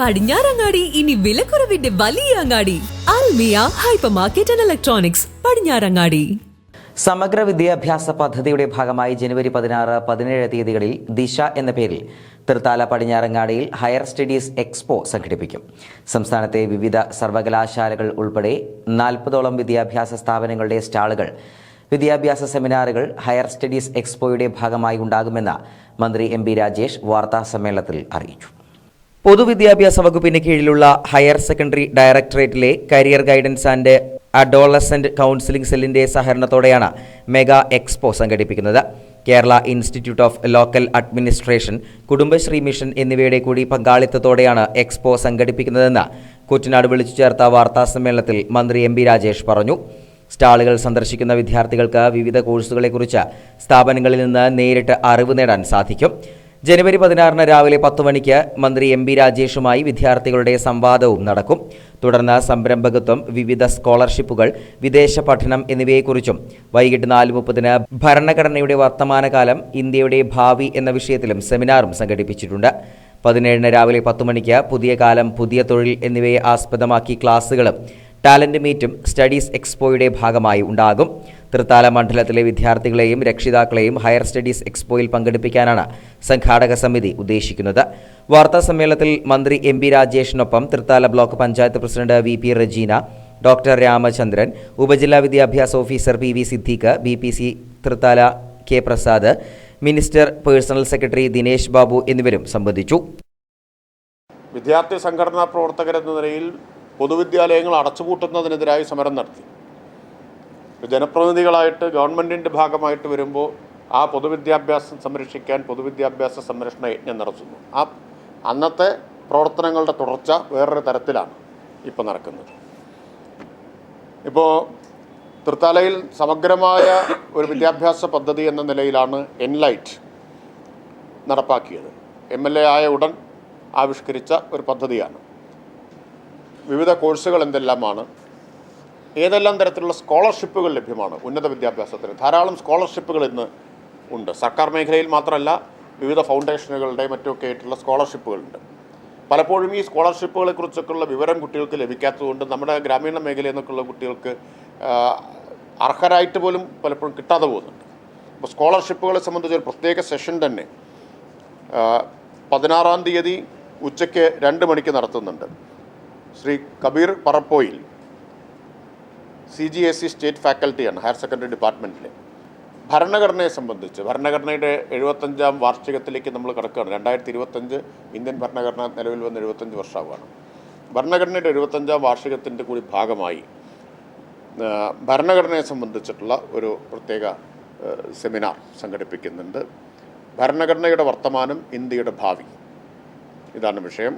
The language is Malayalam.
പടിഞ്ഞാറങ്ങാടി ഇനി വിലക്കുറവിന്റെ വലിയ അങ്ങാടി. Almiya hypermarket and electronics Padinjarangadi. സമഗ്ര വിദ്യാഭ്യാസ പദ്ധതിയുടെ ഭാഗമായി ജനുവരി പതിനാറ് പതിനേഴ് തീയതികളിൽ ദിശ എന്ന പേരിൽ തൃത്താല പടിഞ്ഞാറങ്ങാടിയിൽ ഹയർ സ്റ്റഡീസ് എക്സ്പോ സംഘടിപ്പിക്കും. സംസ്ഥാനത്തെ വിവിധ സർവകലാശാലകൾ ഉൾപ്പെടെ നാൽപ്പതോളം വിദ്യാഭ്യാസ സ്ഥാപനങ്ങളുടെ സ്റ്റാളുകൾ വിദ്യാഭ്യാസ സെമിനാറുകൾ ഹയർ സ്റ്റഡീസ് എക്സ്പോയുടെ ഭാഗമായി ഉണ്ടാകുമെന്ന് മന്ത്രി എം രാജേഷ് വാർത്താ സമ്മേളനത്തിൽ അറിയിച്ചു. പൊതുവിദ്യാഭ്യാസ വകുപ്പിന് കീഴിലുള്ള higher secondary directorate career guidance and adolescent counselling സെല്ലിന്റെ സഹകരണത്തോടെയാണ് മെഗാ എക്സ്പോ സംഘടിപ്പിക്കുന്നത്. Kerala institute of local administration Kudumbashree mission എന്നിവയുടെ കൂടി പങ്കാളിത്തത്തോടെയാണ് എക്സ്പോ സംഘടിപ്പിക്കുന്നതെന്ന് കുറ്റനാട് വിളിച്ചു ചേർത്ത വാർത്താസമ്മേളനത്തിൽ മന്ത്രി എം രാജേഷ് പറഞ്ഞു. സ്റ്റാളുകൾ സന്ദർശിക്കുന്ന വിദ്യാർത്ഥികൾക്ക് വിവിധ കോഴ്സുകളെക്കുറിച്ച് സ്ഥാപനങ്ങളിൽ നിന്ന് നേരിട്ട് അറിവ് നേടാൻ സാധിക്കും. ജനുവരി പതിനാറിന് രാവിലെ പത്ത് മണിക്ക് മന്ത്രി എം ബി രാജേഷുമായി വിദ്യാർത്ഥികളുടെ സംവാദവും നടക്കും. തുടർന്ന് സംരംഭകത്വം വിവിധ സ്കോളർഷിപ്പുകൾ വിദേശ പഠനം എന്നിവയെക്കുറിച്ചും വൈകിട്ട് നാല് മുപ്പതിന് ഭരണഘടനയുടെ വർത്തമാനകാലം ഇന്ത്യയുടെ ഭാവി എന്ന വിഷയത്തിലും സെമിനാറും സംഘടിപ്പിച്ചിട്ടുണ്ട്. പതിനേഴിന് രാവിലെ പത്ത് മണിക്ക് പുതിയ കാലം പുതിയ തൊഴിൽ എന്നിവയെ ആസ്പദമാക്കി ക്ലാസുകളും ടാലന്റ് മീറ്റും സ്റ്റഡീസ് എക്സ്പോയുടെ ഭാഗമായി ഉണ്ടാകും. തൃത്താല മണ്ഡലത്തിലെ വിദ്യാർത്ഥികളെയും രക്ഷിതാക്കളെയും ഹയർ സ്റ്റഡീസ് എക്സ്പോയിൽ പങ്കെടുപ്പിക്കാനാണ് സംഘാടക സമിതി ഉദ്ദേശിക്കുന്നത്. വാർത്താ സമ്മേളനത്തിൽ മന്ത്രി M P രാജേഷിനൊപ്പം Thrithala block panchayat president V P Rejina doctor Ramachandran ഉപജില്ലാ വിദ്യാഭ്യാസ officer P V Siddique B P C Thrithala K Prasad minister personal secretary Dinesh Babu എന്നിവരും സംബന്ധിച്ചു. വിദ്യാർത്ഥി സംഘടനാ പ്രവർത്തകരെന്ന നിലയിൽ പൊതുവിദ്യാലയങ്ങൾ അടച്ചുപൂട്ടുന്നതിനെതിരായി സമരം നടത്തി. ജനപ്രതിനിധികളായിട്ട് ഗവൺമെന്റിന്റെ ഭാഗമായിട്ട് വരുമ്പോൾ ആ പൊതുവിദ്യാഭ്യാസം സംരക്ഷിക്കാൻ പൊതുവിദ്യാഭ്യാസ സംരക്ഷണ യജ്ഞം നടത്തുന്നു. ആ അന്നത്തെ പ്രവർത്തനങ്ങളുടെ തുടർച്ച വേറൊരു തരത്തിലാണ് ഇപ്പോൾ നടക്കുന്നത്. ഇപ്പോൾ തൃത്താലയിൽ സമഗ്രമായ ഒരു വിദ്യാഭ്യാസ പദ്ധതി എന്ന നിലയിലാണ് എൻലൈറ്റ് നടപ്പാക്കിയത്. എം എൽ എ ആയ ഉടൻ ആവിഷ്കരിച്ച ഒരു പദ്ധതിയാണ്. വിവിധ കോഴ്സുകൾ എന്തെല്ലാമാണ്? ഏതെല്ലാം തരത്തിലുള്ള സ്കോളർഷിപ്പുകൾ ലഭ്യമാണ് ഉന്നത വിദ്യാഭ്യാസത്തിന്? ധാരാളം സ്കോളർഷിപ്പുകൾ ഇന്ന് ഉണ്ട്. സർക്കാർ മേഖലയിൽ മാത്രമല്ല വിവിധ ഫൗണ്ടേഷനുകളുടെ മറ്റുമൊക്കെ ആയിട്ടുള്ള സ്കോളർഷിപ്പുകളുണ്ട് പലപ്പോഴും ഈ സ്കോളർഷിപ്പുകളെ കുറിച്ചൊക്കെയുള്ള വിവരം കുട്ടികൾക്ക് ലഭിക്കാത്തതുകൊണ്ട് നമ്മുടെ ഗ്രാമീണ മേഖലയിൽ നിന്നൊക്കെയുള്ള കുട്ടികൾക്ക് അർഹരായിട്ട് പോലും പലപ്പോഴും കിട്ടാതെ പോകുന്നുണ്ട്. അപ്പോൾ സ്കോളർഷിപ്പുകളെ സംബന്ധിച്ച് ഒരു പ്രത്യേക സെഷൻ തന്നെ പതിനാറാം തീയതി ഉച്ചയ്ക്ക് രണ്ട് മണിക്ക് നടത്തുന്നുണ്ട്. Shri Kabeer Parappoyil C G S C state ഫാക്കൽറ്റിയാണ് higher secondary ഡിപ്പാർട്ട്മെന്റിലെ. ഭരണഘടനയെ സംബന്ധിച്ച് ഭരണഘടനയുടെ എഴുപത്തഞ്ചാം വാർഷികത്തിലേക്ക് നമ്മൾ കിടക്കുകയാണ്. രണ്ടായിരത്തി ഇരുപത്തഞ്ച് ഇന്ത്യൻ ഭരണഘടന നിലവിൽ വന്ന് എഴുപത്തഞ്ച് വർഷമാവുകയാണ് ഭരണഘടനയുടെ എഴുപത്തഞ്ചാം വാർഷികത്തിന്റെ കൂടി ഭാഗമായി ഭരണഘടനയെ സംബന്ധിച്ചിട്ടുള്ള ഒരു പ്രത്യേക സെമിനാർ സംഘടിപ്പിക്കുന്നുണ്ട്. ഭരണഘടനയുടെ വർത്തമാനം ഇന്ത്യയുടെ ഭാവി. ഇതാണ് വിഷയം.